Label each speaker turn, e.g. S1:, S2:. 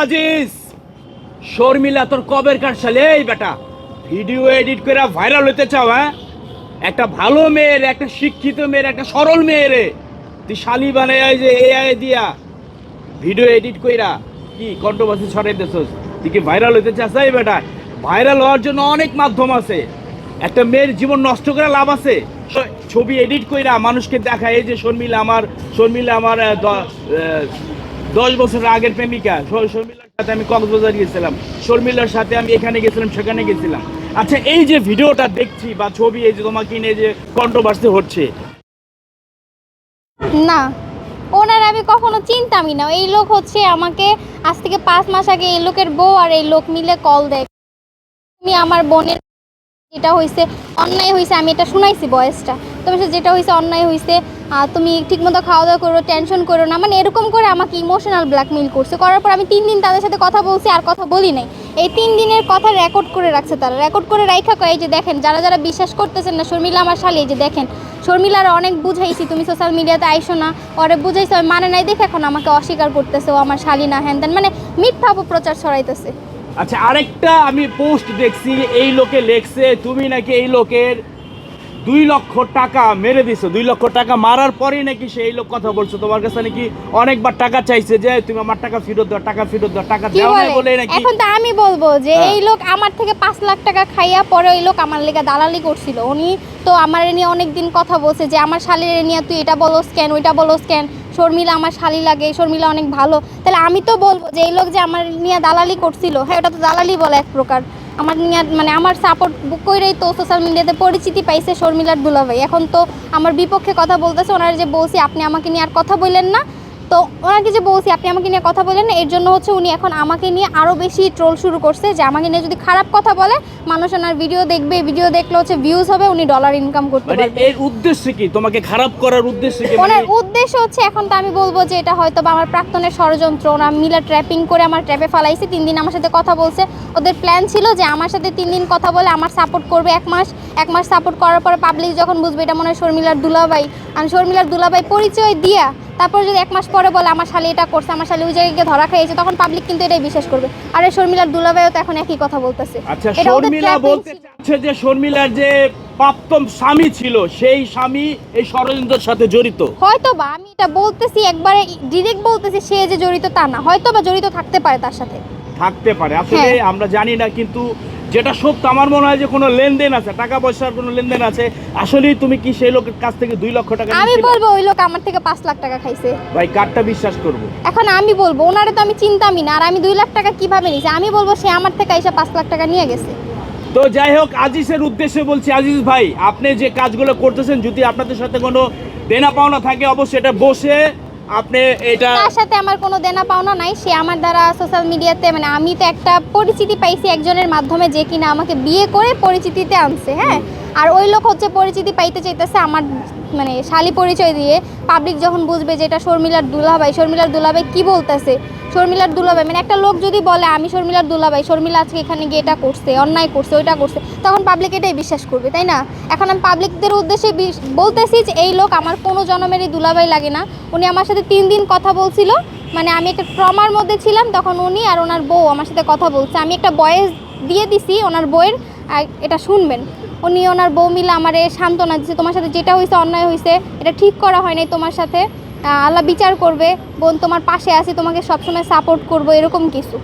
S1: আজিজ। শর্মিলা, তোর কবের কার সালে এই বেটা, ভিডিও এডিট করে ভাইরাল হতে চাও হ্যাঁ? একটা ভালো মেয়ের, একটা শিক্ষিত মেয়ের, একটা সরল মেয়ের, তুই শালি বানাই যে এআই দিয়া ভিডিও এডিট কইরা কি কন্ট্রোভার্সি ছড়াই দিছস তুই কি ভাইরাল হতে চাস? এই বেটা ভাইরাল হওয়ার জন্য অনেক মাধ্যম আছে। একটা মেয়ের জীবন নষ্ট করে লাভ আছে। ছবি এডিট কইরা মানুষকে দেখা, এই যে শর্মিলা আমার শর্মিলা আমার দশ বছর আগের প্রেমিকা। শর্মিলার সাথে আমি কক্সবাজার গিয়েছিলাম। শর্মিলার সাথে আমি এখানে গেছিলাম, সেখানে গেছিলাম। আচ্ছা এই যে ভিডিওটা দেখছি বা ছবি, এই যে তোমাকে নিয়ে যে কন্ট্রোভার্সি হচ্ছে।
S2: না, ওনার আমি কখনো চিনতামই না। এই লোক হচ্ছে আমাকে, আজ থেকে পাঁচ মাস আগে এই লোকের বউ আর এই লোক মিলে কল দেয়। আমি আমার বোনের, যেটা হয়েছে অন্যায় হয়েছে আমি এটা শুনাইছি বয়সটা। তবে যেটা হয়েছে অন্যায় হয়েছে তুমি ঠিকমতো খাওয়া দাওয়া করো টেনশন করো না। মানে এরকম করে আমাকে ইমোশনাল ব্ল্যাকমেইল করছে। করার পর আমি তিন দিন তাদের সাথে কথা বলছি, আর কথা বলি নাই। এই তিন দিনের কথা রেকর্ড করে রাখছে তারা। রেকর্ড করে কয়, এই যে দেখেন, যারা যারা বিশ্বাস করতেছেন না, শর্মিলা আমার শালি, এই যে দেখেন, শর্মিলার অনেক বুঝাইছি, তুমি সোশ্যাল মিডিয়াতে আইসো না। ওরে বুঝাইছো আমি মানে নাই, দেখে এখন আমাকে অস্বীকার করতেছে, ও আমার শালি না, হ্যান মানে মিথ্যা অপপ্রচার ছড়াইতেছে।
S1: আচ্ছা আরেকটা আমি পোস্ট দেখছি, এই লোকে লেখছে, তুমি নাকি এই লোকের দুই লক্ষ টাকা মেরে দিছো। দুই লক্ষ টাকা মারার পরেই নাকি সেই লোক কথা বলছো। তোমার কাছে নাকি অনেকবার টাকা চাইছে যে তুমি আমার টাকা ফেরত দাও টাকা ফেরত দাও টাকা দাও না
S2: বলে?
S1: নাকি
S2: এখন তো আমি বলব যে
S1: হ্যাঁ।
S2: এই লোক আমার থেকে পাঁচ লাখ টাকা খাইয়া পরে ওই লোক আমার লেগে দালালি করছিল। উনি তো আমার নিয়ে অনেক দিন কথা বলছে যে আমার শালির নিয়ে তুই এটা বলোস কেন ওইটা বলোস কেন? শর্মিলা আমার শালি লাগে শর্মিলা অনেক ভালো। তাহলে আমি তো বলব যে এই লোক যে আমার নিয়ে দালালি করছিল হ্যাঁ ওটা তো দালালি বলে এক প্রকার। আমার নিয়ে মানে আমার সাপোর্ট করেই তো সোশ্যাল মিডিয়াতে পরিচিতি পাইছে শর্মিলার দুলাভাই। এখন তো আমার বিপক্ষে কথা বলতেছে, ওনার যে বৌসি আপনি আমাকে নিয়ে আর কথা বললেন না। তো ওনাকে যে বলছি আপনি আমাকে নিয়ে কথা বলেন এর জন্য হচ্ছে উনি এখন আমাকে নিয়ে আরও বেশি ট্রোল শুরু করছে যে আমাকে নিয়ে যদি খারাপ কথা বলে মানুষ ওনার ভিডিও দেখবে ভিডিও দেখলে হচ্ছে ভিউজ হবে উনি ডলার ইনকাম করতে
S1: মানে
S2: পারবে।
S1: এর উদ্দেশ্য কি? তোমাকে খারাপ করার উদ্দেশ্য কি?
S2: ওনার
S1: মানে-
S2: উদ্দেশ্য হচ্ছে এখন তো আমি বলব যে এটা হয়তো বা আমার প্রাক্তনের ষড়যন্ত্র ওরা মিলা ট্র্যাপিং করে আমার ট্র্যাপে ফালাইছে তিন দিন আমার সাথে কথা বলছে। ওদের প্ল্যান ছিল যে আমার সাথে তিন দিন কথা বলে আমার সাপোর্ট করবে এক মাস এক মাস সাপোর্ট করার পরে পাবলিক যখন বুঝবে এটা মনে হয় শর্মিলার দুলাভাই আমি শর্মিলার দুলাভাই পরিচয় দিয়া তারপর যদি এক মাস পরে বলে আমার শালি এটা করছে আমার শালি ওই জায়গায় গিয়ে ধরা খাইয়েছে তখন পাবলিক কিন্তু এটাই বিশ্বাস করবে। আর এই শর্মিলার দুলাভাইও তো এখন একই কথা বলতেছে।
S1: আচ্ছা শর্মিলা বলতে। চাচ্ছে যে শর্মিলার যে প্রাপ্তম স্বামী ছিল সেই স্বামী এই ষড়যন্ত্রের সাথে জড়িত।
S2: হয়তো বা আমি এটা বলতেছি একবারে ডিরেক্ট বলতেছি সে যে জড়িত তা না। হয়তো বা জড়িত থাকতে পারে তার সাথে।
S1: থাকতে পারে। আসলে
S2: হ্যাঁ।
S1: আমরা জানি না কিন্তু যেটা সত্য আমার মনে হয় যে কোনো লেনদেন আছে টাকা পয়সার কোনো লেনদেন আছে আসলেই তুমি কি সেই লোকের কাছ থেকে দুই লক্ষ টাকা
S2: আমি
S1: নিয়েছিলে?
S2: বলব ওই লোক আমার থেকে পাঁচ লাখ টাকা খাইছে।
S1: ভাই কারটা বিশ্বাস করব?
S2: এখন আমি বলব ওনারে তো আমি চিন্তামই না আর আমি দুই লাখ টাকা কীভাবে নিয়েছি? আমি বলব সে আমার থেকে এসে পাঁচ লাখ টাকা নিয়ে গেছে।
S1: তো যাই হোক আজিজের উদ্দেশ্যে বলছি আজিজ ভাই আপনি যে কাজগুলো করতেছেন যদি আপনাদের সাথে কোনো দেনা পাওনা থাকে অবশ্যই এটা বসে আপনি এটা
S2: তার সাথে আমার কোনো দেনা পাওনা নাই, সে আমার দ্বারা সোশ্যাল মিডিয়াতে মানে আমি তো একটা পরিচিতি পাইছি একজনের মাধ্যমে যে কিনা আমাকে বিয়ে করে পরিচিতিতে আনছে হ্যাঁ? আর ওই লোক হচ্ছে পরিচিতি পাইতে চাইতেছে আমার মানে শালি পরিচয় দিয়ে। পাবলিক যখন বুঝবে যে এটা শর্মিলার দুলাভাই শর্মিলার দুলাভাই কি বলতেছে? শর্মিলার দুলাভাই মানে একটা লোক যদি বলে, আমি শর্মিলার দুলাভাই, শর্মিলা আজকে এখানে গিয়ে এটা করছে, অন্যায় করছে, ওইটা করছে, তখন পাবলিক এটাই বিশ্বাস করবে, তাই না? এখন আমি পাবলিকদের উদ্দেশ্যে বলতেছি যে এই লোক আমার কোনো জনমেরই দুলাভাই লাগে না। উনি আমার সাথে তিন দিন কথা বলছিল। মানে আমি একটা ট্রমার মধ্যে ছিলাম তখন উনি আর ওনার বউ আমার সাথে কথা বলছে। আমি একটা বয়েস দিয়ে দিছি ওনার বইয়ের এটা শুনবেন। উনি ওনার বউ মিলে আমারে সান্ত্বনা দিচ্ছে তোমার সাথে যেটা হয়েছে অন্যায় হয়েছে এটা ঠিক করা হয় নাই তোমার সাথে। আল্লাহ বিচার করবে, বোন তোমার পাশে আছে, তোমাকে সবসময় সাপোর্ট করব, এরকম কিছু।